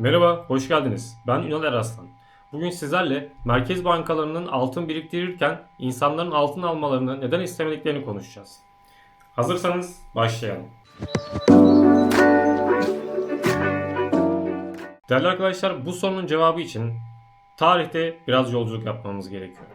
Merhaba, hoş geldiniz. Ben Ünal Eraslan. Bugün sizlerle merkez bankalarının altın biriktirirken insanların altın almalarını neden istemediklerini konuşacağız. Hazırsanız başlayalım. Değerli arkadaşlar bu sorunun cevabı için tarihte biraz yolculuk yapmamız gerekiyor.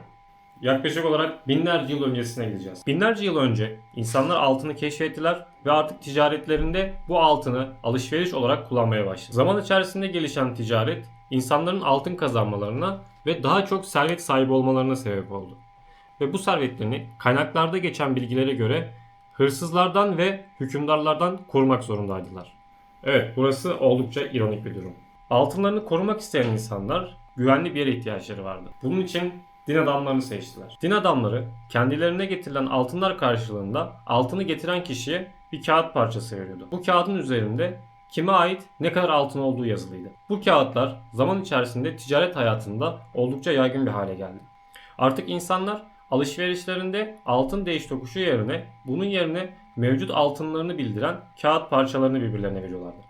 Yaklaşık olarak binlerce yıl öncesine gideceğiz. Binlerce yıl önce insanlar altını keşfettiler ve artık ticaretlerinde bu altını alışveriş olarak kullanmaya başladı. Zaman içerisinde gelişen ticaret insanların altın kazanmalarına ve daha çok servet sahibi olmalarına sebep oldu. Ve bu servetlerini kaynaklarda geçen bilgilere göre hırsızlardan ve hükümdarlardan korumak zorundaydılar. Evet burası oldukça ironik bir durum. Altınlarını korumak isteyen insanlar güvenli bir yere ihtiyaçları vardı. Bunun için din adamlarını seçtiler. Din adamları kendilerine getirilen altınlar karşılığında altını getiren kişiye bir kağıt parçası veriyordu. Bu kağıdın üzerinde kime ait ne kadar altın olduğu yazılıydı. Bu kağıtlar zaman içerisinde ticaret hayatında oldukça yaygın bir hale geldi. Artık insanlar alışverişlerinde altın değiş tokuşu yerine bunun yerine mevcut altınlarını bildiren kağıt parçalarını birbirlerine veriyorlardı.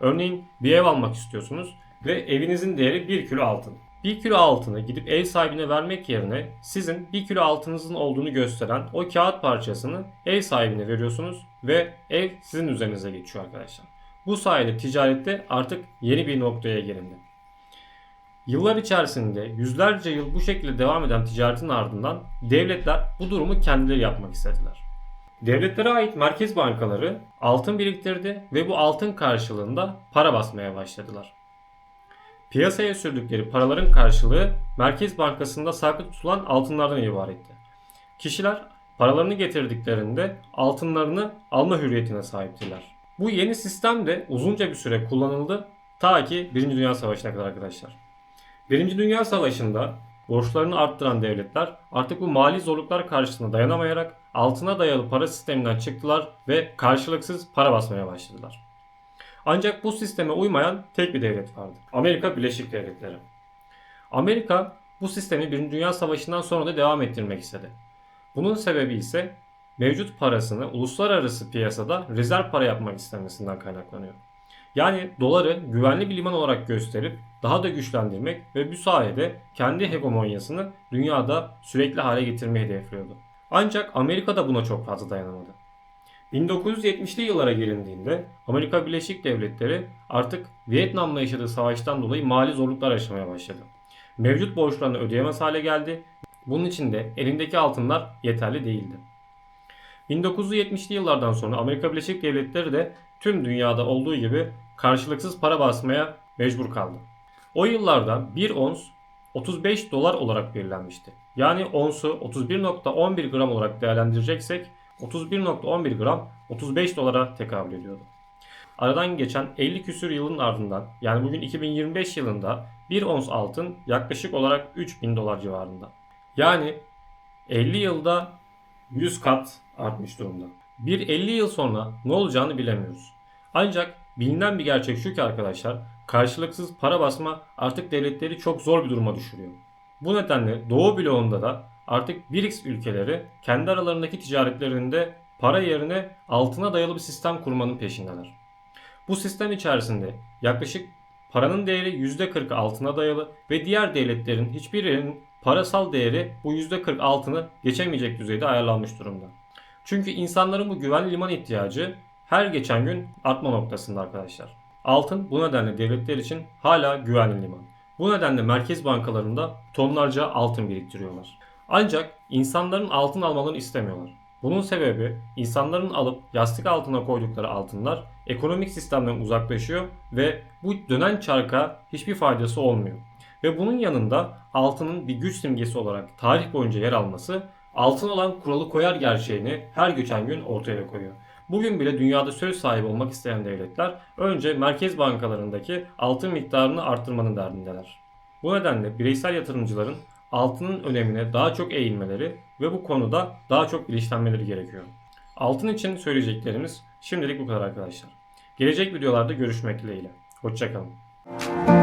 Örneğin bir ev almak istiyorsunuz ve evinizin değeri 1 kilo altın. 1 kilo altını gidip ev sahibine vermek yerine sizin 1 kilo altınızın olduğunu gösteren o kağıt parçasını ev sahibine veriyorsunuz ve ev sizin üzerinize geçiyor arkadaşlar. Bu sayede ticarette artık yeni bir noktaya gelindi. Yıllar içerisinde yüzlerce yıl bu şekilde devam eden ticaretin ardından devletler bu durumu kendileri yapmak istediler. Devletlere ait merkez bankaları altın biriktirdi ve bu altın karşılığında para basmaya başladılar. Piyasaya sürdükleri paraların karşılığı Merkez Bankası'nda saklı tutulan altınlardan ibaretti. Kişiler paralarını getirdiklerinde altınlarını alma hürriyetine sahiptiler. Bu yeni sistem de uzunca bir süre kullanıldı ta ki 1. Dünya Savaşı'na kadar arkadaşlar. 1. Dünya Savaşı'nda borçlarını arttıran devletler artık bu mali zorluklar karşısında dayanamayarak altına dayalı para sisteminden çıktılar ve karşılıksız para basmaya başladılar. Ancak bu sisteme uymayan tek bir devlet vardı. Amerika Birleşik Devletleri. Amerika bu sistemi 1. Dünya Savaşı'ndan sonra da devam ettirmek istedi. Bunun sebebi ise mevcut parasını uluslararası piyasada rezerv para yapmak istemesinden kaynaklanıyor. Yani doları güvenli bir liman olarak gösterip daha da güçlendirmek ve bu sayede kendi hegemonyasını dünyada sürekli hale getirmeyi hedefliyordu. Ancak Amerika da buna çok fazla dayanamadı. 1970'li yıllara gelindiğinde Amerika Birleşik Devletleri artık Vietnam'la yaşadığı savaştan dolayı mali zorluklar yaşamaya başladı. Mevcut borçlarını ödeyemez hale geldi. Bunun için de elindeki altınlar yeterli değildi. 1970'li yıllardan sonra Amerika Birleşik Devletleri de tüm dünyada olduğu gibi karşılıksız para basmaya mecbur kaldı. O yıllarda 1 ons 35 dolar olarak belirlenmişti. Yani onsu 31.11 gram olarak değerlendireceksek 31.11 gram 35 dolara tekabül ediyordu. Aradan geçen 50 küsür yılın ardından yani bugün 2025 yılında 1 ons altın yaklaşık olarak 3000 dolar civarında. Yani 50 yılda 100 kat artmış durumda. Bir 50 yıl sonra ne olacağını bilemiyoruz. Ancak bilinen bir gerçek şu ki arkadaşlar karşılıksız para basma artık devletleri çok zor bir duruma düşürüyor. Bu nedenle Doğu bloğunda da artık BRICS ülkeleri kendi aralarındaki ticaretlerinde para yerine altına dayalı bir sistem kurmanın peşindeler. Bu sistem içerisinde yaklaşık paranın değeri %40 altına dayalı ve diğer devletlerin hiçbirinin parasal değeri bu %40 altını geçemeyecek düzeyde ayarlanmış durumda. Çünkü insanların bu güvenli liman ihtiyacı her geçen gün artma noktasında arkadaşlar. Altın bu nedenle devletler için hala güvenli liman. Bu nedenle merkez bankalarında tonlarca altın biriktiriyorlar. Ancak insanların altın almalarını istemiyorlar. Bunun sebebi insanların alıp yastık altına koydukları altınlar ekonomik sistemden uzaklaşıyor ve bu dönen çarka hiçbir faydası olmuyor. Ve bunun yanında altının bir güç simgesi olarak tarih boyunca yer alması altın olan kuralı koyar gerçeğini her geçen gün ortaya koyuyor. Bugün bile dünyada söz sahibi olmak isteyen devletler önce merkez bankalarındaki altın miktarını arttırmanın derdindeler. Bu nedenle bireysel yatırımcıların altının önemine daha çok eğilmeleri ve bu konuda daha çok bilinçlenmeleri gerekiyor. Altın için söyleyeceklerimiz şimdilik bu kadar arkadaşlar. Gelecek videolarda görüşmek dileğiyle. Hoşçakalın.